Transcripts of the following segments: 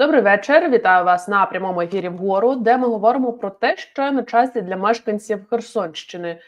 Добрий вечір. Вітаю вас на прямому ефірі вгору, де ми говоримо про те, що на часі для мешканців Херсонщини.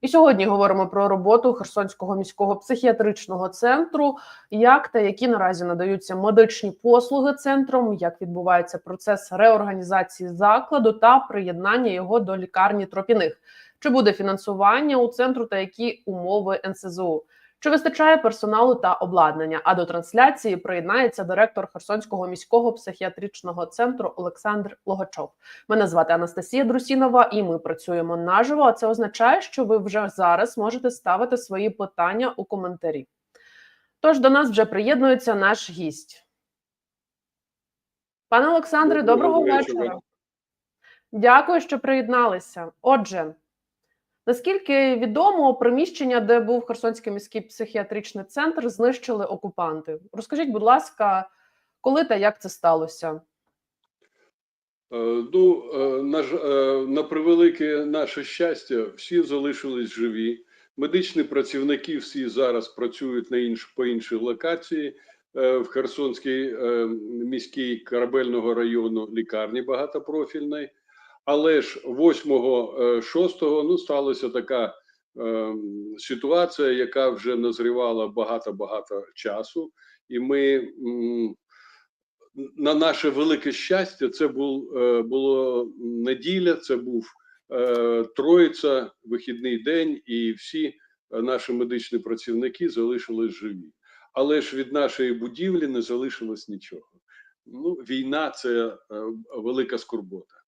І сьогодні говоримо про роботу Херсонського міського психіатричного центру, як та які наразі надаються медичні послуги центром, як відбувається процес реорганізації закладу та приєднання його до лікарні тропіних. Чи буде фінансування у центру та які умови НСЗУ? Чи вистачає персоналу та обладнання? А до трансляції приєднається директор Херсонського міського психіатричного центру Олександр Логачов. Мене звати Анастасія Друсінова, і ми працюємо наживо. А це означає, що ви вже зараз можете ставити свої питання у коментарі. Тож до нас вже приєднується наш гість. Пане Олександре, доброго, Доброго вечора. вечора. Дякую, що приєдналися. Отже, наскільки відомо, приміщення, де був Херсонський міський психіатричний центр, знищили окупанти. Розкажіть, будь ласка, коли та як це сталося? Е, Ну, е, на, е, на превелике наше щастя, всі залишились живі. Медичні працівники всі зараз працюють на інш, по іншій локації в Херсонській міській корабельного району лікарні багатопрофільної. Але ж 8-6 ну, сталася така е, ситуація, яка вже назрівала багато-багато часу, і ми на наше велике щастя, це був е, було неділя, це був е, Троїця, вихідний день, і всі е, наші медичні працівники залишились живі. Але ж від нашої будівлі не залишилось нічого. Ну, війна це е, велика скорбота.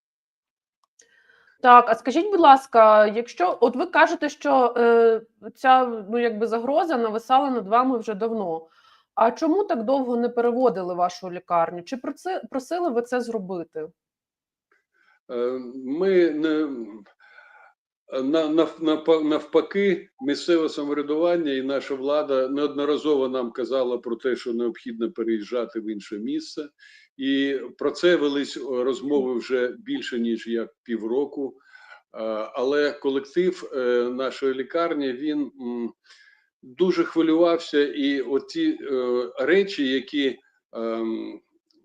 Так, а скажіть, будь ласка, якщо от ви кажете, що е, ця ну якби загроза нависала над вами вже давно. А чому так довго не переводили вашу лікарню? Чи проси, просили ви це зробити? Е, Ми не на- нав- нав- навпаки, місцеве самоврядування і наша влада неодноразово нам казала про те, що необхідно переїжджати в інше місце, і про це велись розмови вже більше ніж як півроку. Е, Але колектив е, нашої лікарні він дуже хвилювався, і оті е, речі, які ем,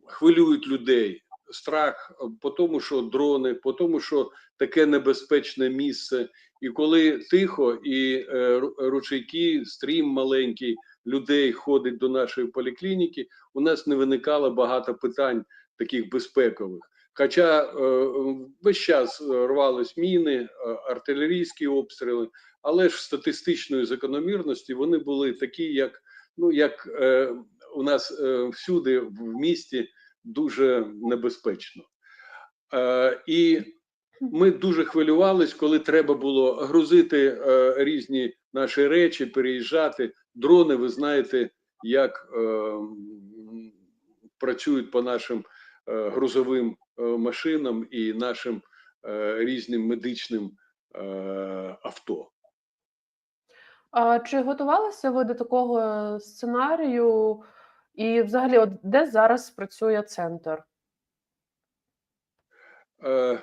хвилюють людей, страх е, по тому, що дрони, по тому, що таке небезпечне місце. І коли тихо, і е, ручейки, стрім маленький людей ходить до нашої поліклініки, у нас не виникало багато питань таких безпекових. Хоча е, весь час е, рвались міни, е, артилерійські обстріли, але ж статистичної закономірності вони були такі, як ну як у нас всюди в місті дуже небезпечно. І ми дуже хвилювались, коли треба було грузити різні наші речі, переїжджати. Дрони, ви знаєте, як е, працюють по нашим е, грузовим е, машинам і нашим е, різним медичним е, авто. А чи готувалися ви до такого сценарію? І взагалі, от де зараз працює центр? Е,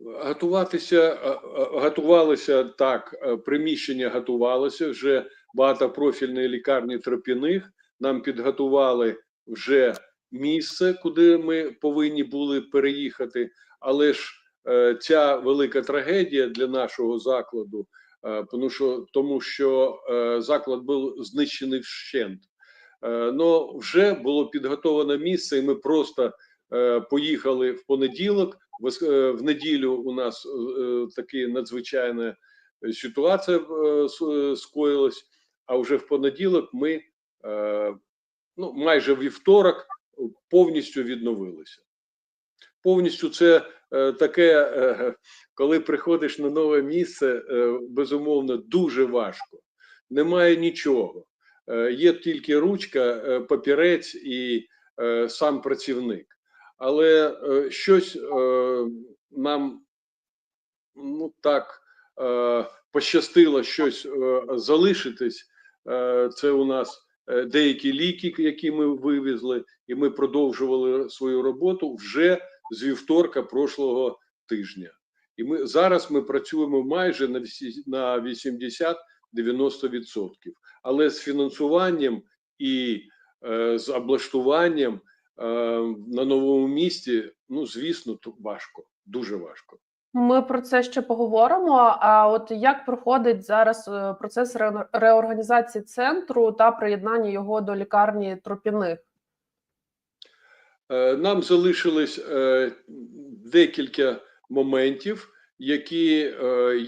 Готуватися, е, е, готувалися так, е, приміщення готувалося вже багатопрофільної лікарні Тропіних. Нам підготували вже місце, куди ми повинні були переїхати. Але ж е, ця велика трагедія для нашого закладу, е, тому що, тому що е, заклад був знищений вщент. Е, Ну вже було підготоване місце, і ми просто е, поїхали в понеділок. Вос- е, В неділю у нас е, таки надзвичайна ситуація е, е, скоїлась. А вже в понеділок ми е, ну майже вівторок повністю відновилися. Повністю це е, таке, е, коли приходиш на нове місце, безумовно, дуже важко. Немає нічого. Є тільки ручка, папірець і сам працівник. Але щось нам ну так пощастило щось залишитись. Е, це у нас е, деякі ліки, які ми вивезли, і ми продовжували свою роботу вже з вівторка прошлого тижня. І ми зараз ми працюємо майже на всі- на 80-90%. Але з фінансуванням і е, з облаштуванням на новому місці, ну звісно, важко, дуже важко. Ми про це ще поговоримо. А от як проходить зараз е, процес реорганізації центру та приєднання його до лікарні Тропіних? Е, Нам залишилось е, декілька моментів, які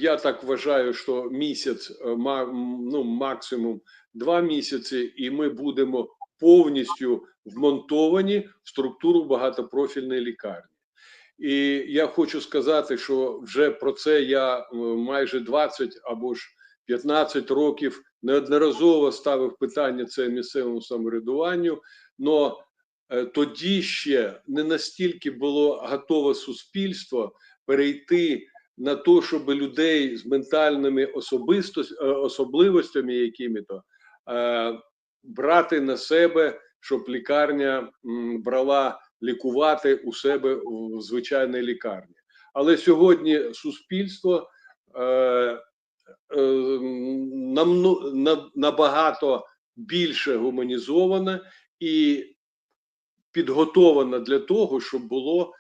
я так вважаю, що місяць, ну максимум два місяці, і ми будемо повністю вмонтовані в структуру багатопрофільної лікарні. І я хочу сказати, що вже про це я е, майже 20 або ж 15 років неодноразово ставив питання це місцевому самоврядуванню. Но е, тоді ще не настільки було готове суспільство перейти на те, щоб людей з ментальними е, особливостями, якими-то е, брати на себе, щоб лікарня брала лікувати у себе в звичайній лікарні. Але сьогодні суспільство е, е, намно- на- набагато більше гуманізоване і підготована для того, щоб було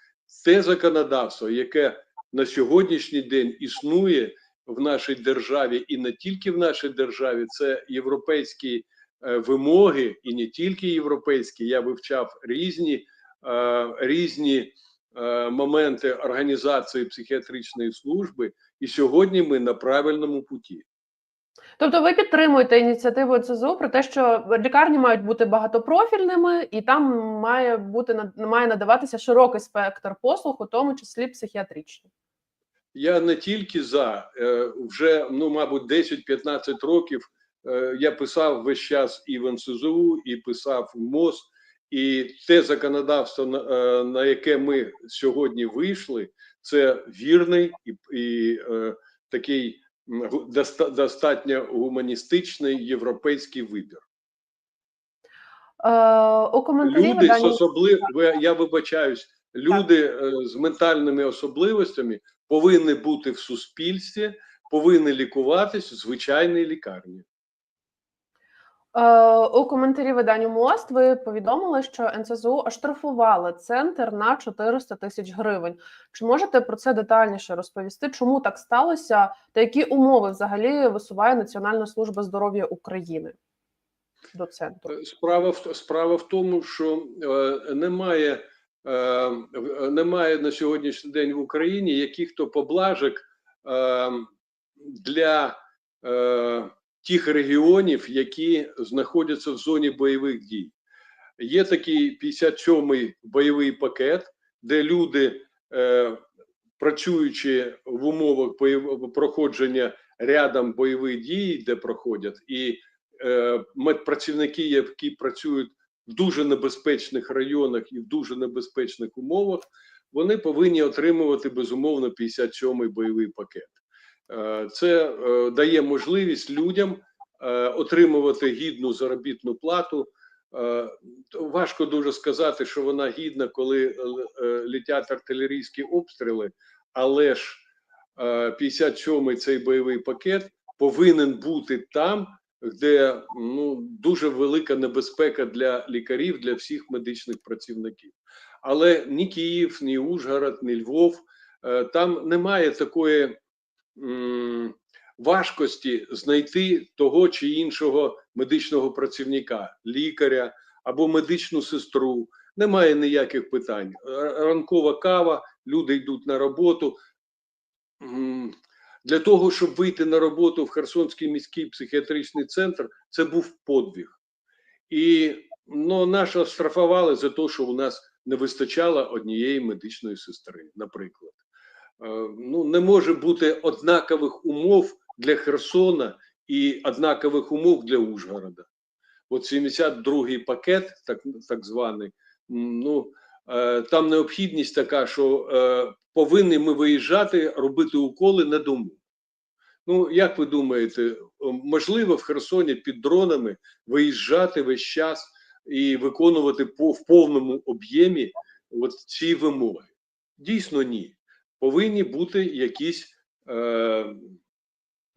те законодавство, яке на сьогоднішній день існує в нашій державі, і не тільки в нашій державі, це європейські е, вимоги, і не тільки європейські. Я вивчав різні, різні е, моменти організації психіатричної служби, і сьогодні ми на правильному путі. Тобто, ви підтримуєте ініціативу ЦЗУ про те, що лікарні мають бути багатопрофільними, і там має бути має надаватися широкий спектр послуг, у тому числі психіатричні. Я не тільки за е, вже ну, мабуть, 10-15 років. е, Я писав весь час і в НСЗУ, і писав в МОЗ, і те законодавство, на, е, на яке ми сьогодні вийшли, це вірний і, і е, такий доста- достатньо гуманістичний європейський вибір. Е, у коментарі Люди з видання особлив... я вибачаюсь, люди е, з ментальними особливостями повинні бути в суспільстві, повинні лікуватись в звичайній лікарні. Е, у коментарі виданню МОСТ ви повідомили, що НСЗУ оштрафували центр на 400 тисяч гривень. Чи можете про це детальніше розповісти? Чому так сталося, та які умови взагалі висуває Національна служба здоров'я України до центру? Е, Справа в справа в тому, що е, немає, е, немає на сьогоднішній день в Україні яких-то поблажок е, для тих регіонів, які знаходяться в зоні бойових дій. Є такий 57-й бойовий пакет, де люди, е, працюючи в умовах проходження рядом бойових дій, де проходять, і е, медпрацівники, які працюють в дуже небезпечних районах і в дуже небезпечних умовах, вони повинні отримувати безумовно 57-й бойовий пакет. Е, Це е, дає можливість людям е, отримувати гідну заробітну плату. Важко дуже сказати, що вона гідна, коли літять артилерійські обстріли, але ж е, 57-й цей бойовий пакет повинен бути там, де ну дуже велика небезпека для лікарів, для всіх медичних працівників. Але ні Київ, ні Ужгород, ні Львов там немає такої важкості знайти того чи іншого медичного працівника, лікаря або медичну сестру. Немає ніяких питань. Ранкова кава, люди йдуть на роботу. Для того, щоб вийти на роботу в Херсонський міський психіатричний центр, це був подвиг. І ну, нас штрафували за те, що у нас не вистачало однієї медичної сестри, наприклад. Е, Ну, не може бути однакових умов для Херсона і однакових умов для Ужгорода. От 72-й пакет, так, так званий, ну, е, там необхідність така, що е, повинні ми виїжджати, робити уколи на дому. Ну, як ви думаєте, можливо в Херсоні під дронами виїжджати весь час і виконувати по, в повному об'ємі от ці вимоги? Дійсно, ні. Повинні бути якісь. Е,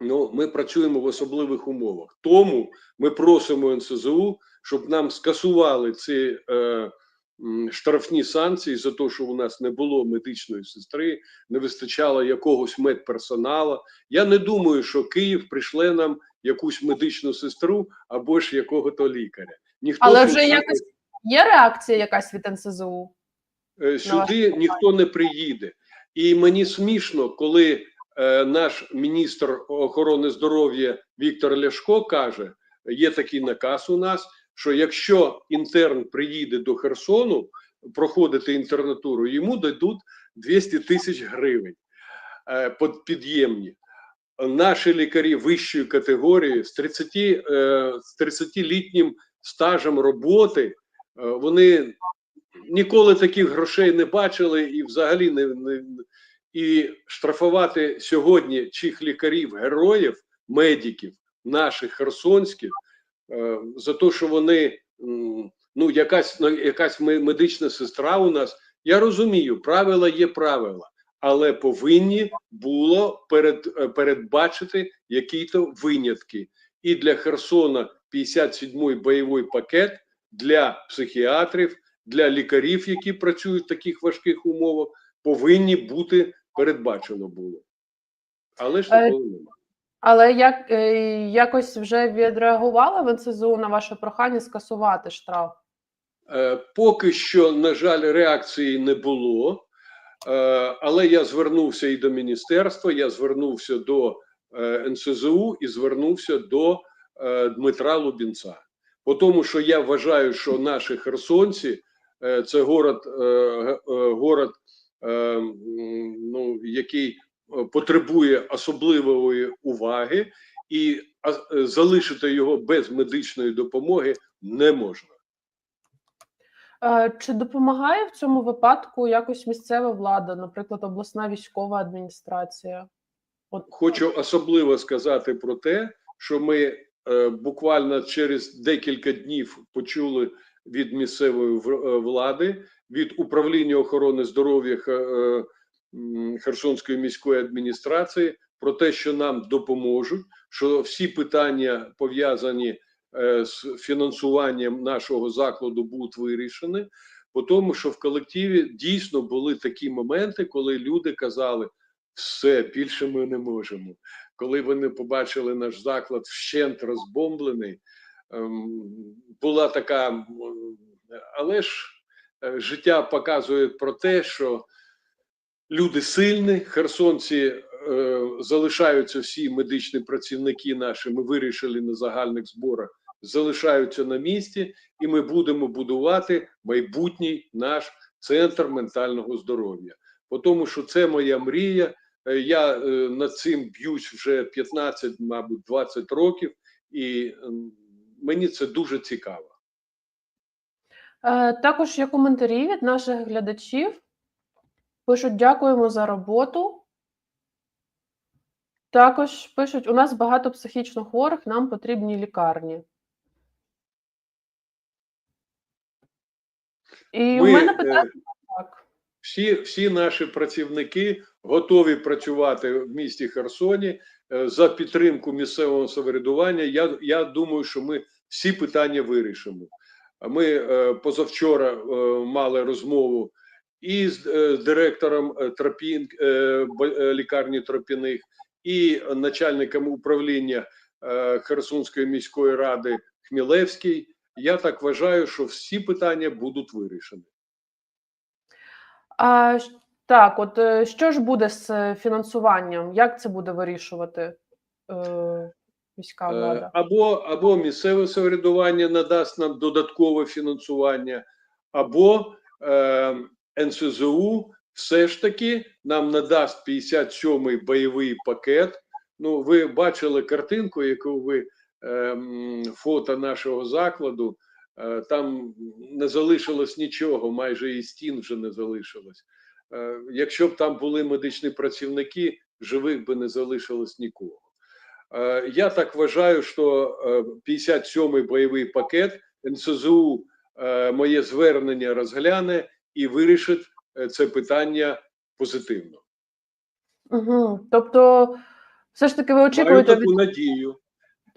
ну, ми працюємо в особливих умовах. Тому ми просимо НСЗУ, щоб нам скасували ці е, штрафні санкції за те, що у нас не було медичної сестри, не вистачало якогось медперсоналу. Я не думаю, що Київ прийшле нам якусь медичну сестру або ж якого-то лікаря. Ніхто Але вже якось є реакція якась від НСЗУ? е, сюди ніхто не приїде. І мені смішно, коли е, наш міністр охорони здоров'я Віктор Ляшко каже: є такий наказ у нас, що якщо інтерн приїде до Херсону проходити інтернатуру, йому дадуть 200 тисяч гривень е, під'ємні. Наші лікарі вищої категорії з 30, е, з 30-літнім стажем роботи, е, вони ніколи таких грошей не бачили і взагалі не, не і штрафувати сьогодні чих лікарів, героїв, медиків, наших херсонських, е, за те, що вони ну якась ну, якась медична сестра у нас. Я розумію, правила є правила, але повинні було перед, е, передбачити які-то винятки. І для Херсона 57-й бойовий пакет для психіатрів, для лікарів, які працюють в таких важких умовах, повинні бути передбачено було. Але ж Е, такого немає. Але як е, якось вже відреагували в НСЗУ на ваше прохання скасувати штраф? Е, Поки що, на жаль, реакції не було, але я звернувся і до міністерства, я звернувся до НСЗУ і звернувся до Дмитра Лубінця. По тому, що я вважаю, що наші херсонці це город, е, е, город е, ну, який е, потребує особливої уваги, і е, залишити його без медичної допомоги не можна. Е, Чи допомагає в цьому випадку якось місцева влада, наприклад, обласна військова адміністрація? От Хочу особливо сказати про те, що ми е, буквально через декілька днів почули від місцевої е, влади, від управління охорони здоров'я е, Херсонської міської адміністрації про те, що нам допоможуть, що всі питання пов'язані е, з фінансуванням нашого закладу будуть вирішені. По тому, що в колективі дійсно були такі моменти, коли люди казали, все більше ми не можемо. Коли вони побачили наш заклад вщент розбомблений, була така, але ж е, життя показує про те, що люди сильні, херсонці е, залишаються всі медичні працівники наші. Ми вирішили на загальних зборах, залишаються на місці, і ми будемо будувати майбутній наш центр ментального здоров'я. Тому, що це моя мрія. Е, Я над цим б'юсь вже 15, мабуть, 20 років, і ем, мені це дуже цікаво. Е, Також є коментарі від наших глядачів. Пишуть: дякуємо за роботу. Також пишуть: у нас багато психічно хворих, нам потрібні лікарні. І у мене е, питання так. Всі, всі наші працівники готові працювати в місті Херсоні за підтримку місцевого самоврядування. Я, я думаю, що ми всі питання вирішимо. Ми е, позавчора е, мали розмову і з е, директором е, Тропін, е, е, лікарні Тропіних, і начальником управління е, Херсонської міської ради Хмілевський. Я так вважаю, що всі питання будуть вирішені. Так, от е, що ж буде з е, фінансуванням? Як це буде вирішувати е, міська Е, влада? Або, або місцеве самоврядування надасть нам додаткове фінансування, або е, НСЗУ все ж таки нам надасть 57-й бойовий пакет. Ну, ви бачили картинку, яку ви е, фото нашого закладу. Е, там не залишилось нічого, майже і стін вже не залишилось. Е, якщо б там були медичні працівники, живих би не залишилось нікого. Е, Я так вважаю, що е, 57-й бойовий пакет НСЗУ е, моє звернення розгляне і вирішить е, це питання позитивно. Угу. Тобто, все ж таки ви Маю очікуєте від таку надію.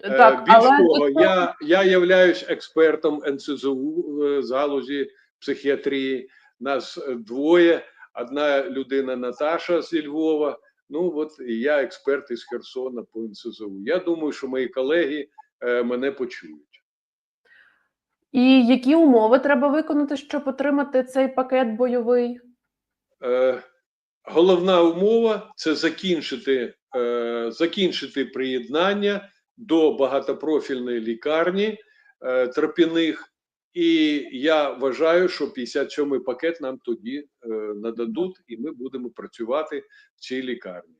Е, так, Більш але того, я, я являюсь експертом НСЗУ е, з галузі психіатрії. Нас е, двоє. Одна людина Наташа зі Львова. Ну от і я експерт із Херсона по НСЗУ. Я думаю, що мої колеги е, мене почують. І які умови треба виконати, щоб отримати цей пакет бойовий? Е, головна умова це закінчити, е, закінчити приєднання до багатопрофільної лікарні е, Тропіних. І я вважаю, що 57-й пакет нам тоді е, нададуть, і ми будемо працювати в цій лікарні.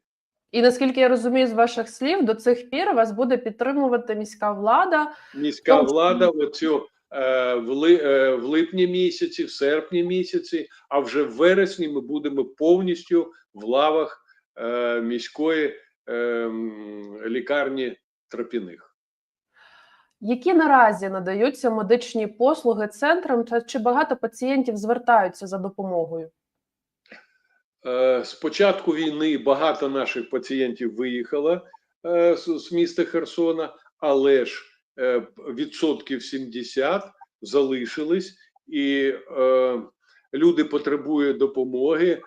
І наскільки я розумію з ваших слів, до цих пір вас буде підтримувати міська влада. Міська Тобто- влада оцю е, в, ли, е, в липні місяці, в серпні місяці, а вже в вересні ми будемо повністю в лавах е, міської е, лікарні Тропіних. Які наразі надаються медичні послуги центрам, та чи багато пацієнтів звертаються за допомогою? Е, З початку війни багато наших пацієнтів виїхало е, з, міста Херсона, але ж е, відсотків 70 залишились, і е, люди потребують допомоги.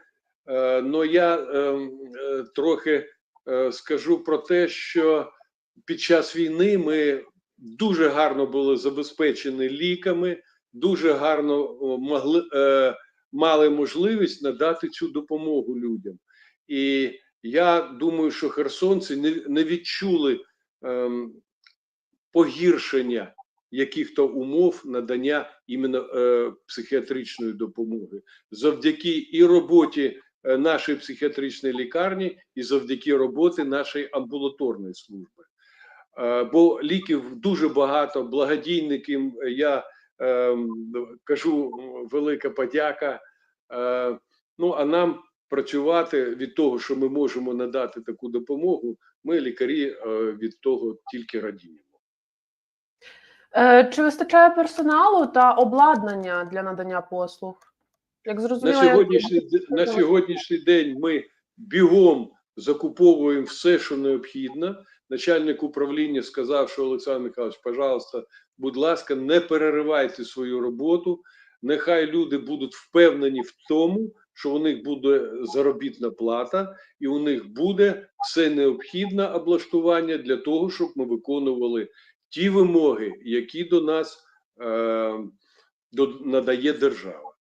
Е, но я е, е, трохи е, скажу про те, що під час війни ми дуже гарно були забезпечені ліками, дуже гарно могли. Е, мали можливість надати цю допомогу людям. І я думаю, що херсонці не, не відчули ем, погіршення яких-то умов надання іменно е, психіатричної допомоги завдяки і роботі е, нашої психіатричної лікарні, і завдяки роботи нашої амбулаторної служби. Е, бо ліків дуже багато, благодійників я ем, кажу велика подяка. Е, ну а нам працювати від того, що ми можемо надати таку допомогу. Ми лікарі е, від того тільки радіємо. Е, Чи вистачає персоналу та обладнання для надання послуг? Як зрозуміло, я- сьогоднішній на сьогоднішній день ми бігом закуповуємо все, що необхідно. Начальник управління сказав, що Олександр Михайлович, пожалуйста, будь ласка, не переривайте свою роботу. Нехай люди будуть впевнені в тому, що у них буде заробітна плата, і у них буде все необхідне облаштування для того, щоб ми виконували ті вимоги, які до нас е, надає держава.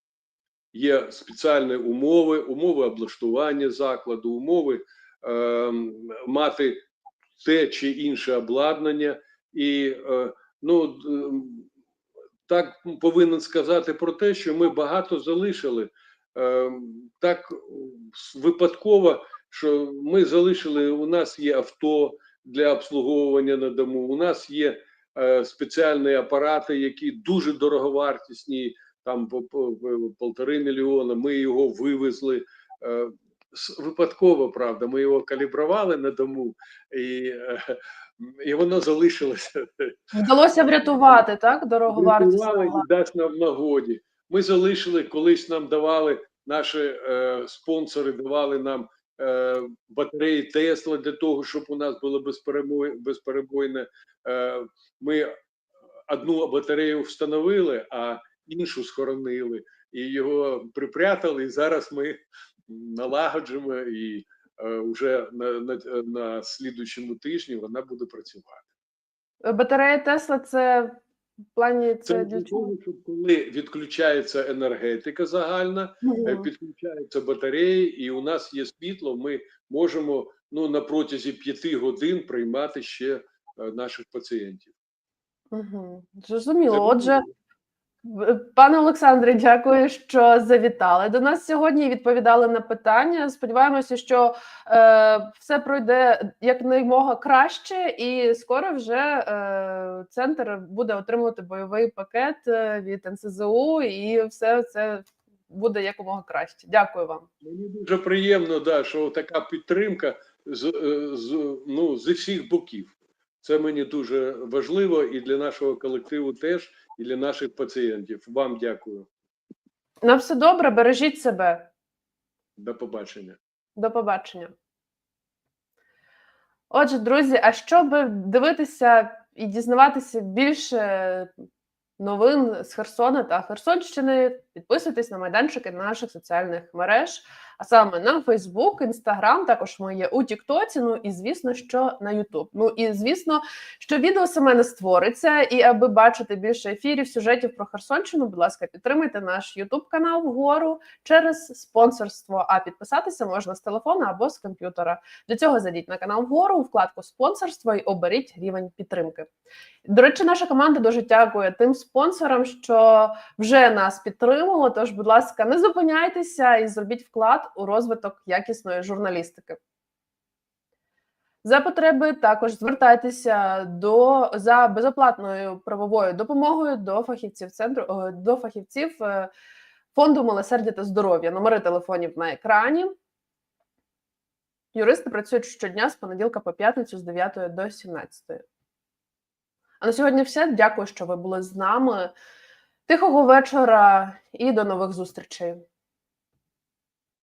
Є спеціальні умови, умови облаштування закладу, умови е, мати те чи інше обладнання, і е, ну так повинен сказати про те, що ми багато залишили. Е, так випадково, що ми залишили. У нас є авто для обслуговування на дому. У нас є е, спеціальні апарати, які дуже дороговартісні, там по полтори мільйона. Ми його вивезли. Випадково, правда, ми його калібрували на дому, і, е, і воно залишилося вдалося врятувати так дороговартісне Врятували і дасть нам нагоді. Ми залишили, колись нам давали наші е, спонсори, давали нам е, батареї Тесла для того, щоб у нас було безперебой, безперебойне. Е, ми одну батарею встановили, а іншу схоронили і його припрятали. І зараз ми налагоджуємо і е, вже на, на, на слідуючому тижні вона буде працювати. Батарея Тесла це в плані це, Це для чого? того, щоб коли відключається енергетика загальна, е, Мгм. підключаються батареї, і у нас є світло. Ми можемо ну на протязі п'яти годин приймати ще е, наших пацієнтів. Мгм. Зрозуміло. Отже, пане Олександре, дякую, що завітали до нас сьогодні. і Відповідали на питання. Сподіваємося, що е, все пройде якнаймога краще, і скоро вже е, центр буде отримувати бойовий пакет е, від НСЗУ, і все це буде якомога краще. Дякую вам. Мені дуже приємно, да, що така підтримка з, е, з ну зі всіх боків. Це мені дуже важливо і для нашого колективу теж, і для наших пацієнтів. Вам дякую. На все добре, бережіть себе. До побачення. До побачення. Отже, друзі, а щоб дивитися і дізнаватися більше новин з Херсона та Херсонщини, Підписуйтесь на майданчики наших соціальних мереж, а саме на Фейсбук, Інстаграм, також ми є у Тіктоці. Ну і звісно, що на Ютуб. Ну і звісно, що відео саме не створиться. І аби бачити більше ефірів, сюжетів про Херсонщину, будь ласка, підтримайте наш Ютуб канал вгору через спонсорство. А підписатися можна з телефона або з комп'ютера. Для цього зайдіть на канал вгору у вкладку спонсорство і оберіть рівень підтримки. До речі, наша команда дуже дякує тим спонсорам, що вже нас підтримало. Тож, будь ласка, не зупиняйтеся і зробіть вклад у розвиток якісної журналістики. За потреби також звертайтеся до за безоплатною правовою допомогою до фахівців центру е, до фахівців е, фонду милосердя та здоров'я. Номери телефонів на екрані. Юристи працюють щодня з понеділка по п'ятницю з 9 до 17. А на сьогодні все. Дякую, що ви були з нами. Тихого вечора і до нових зустрічей.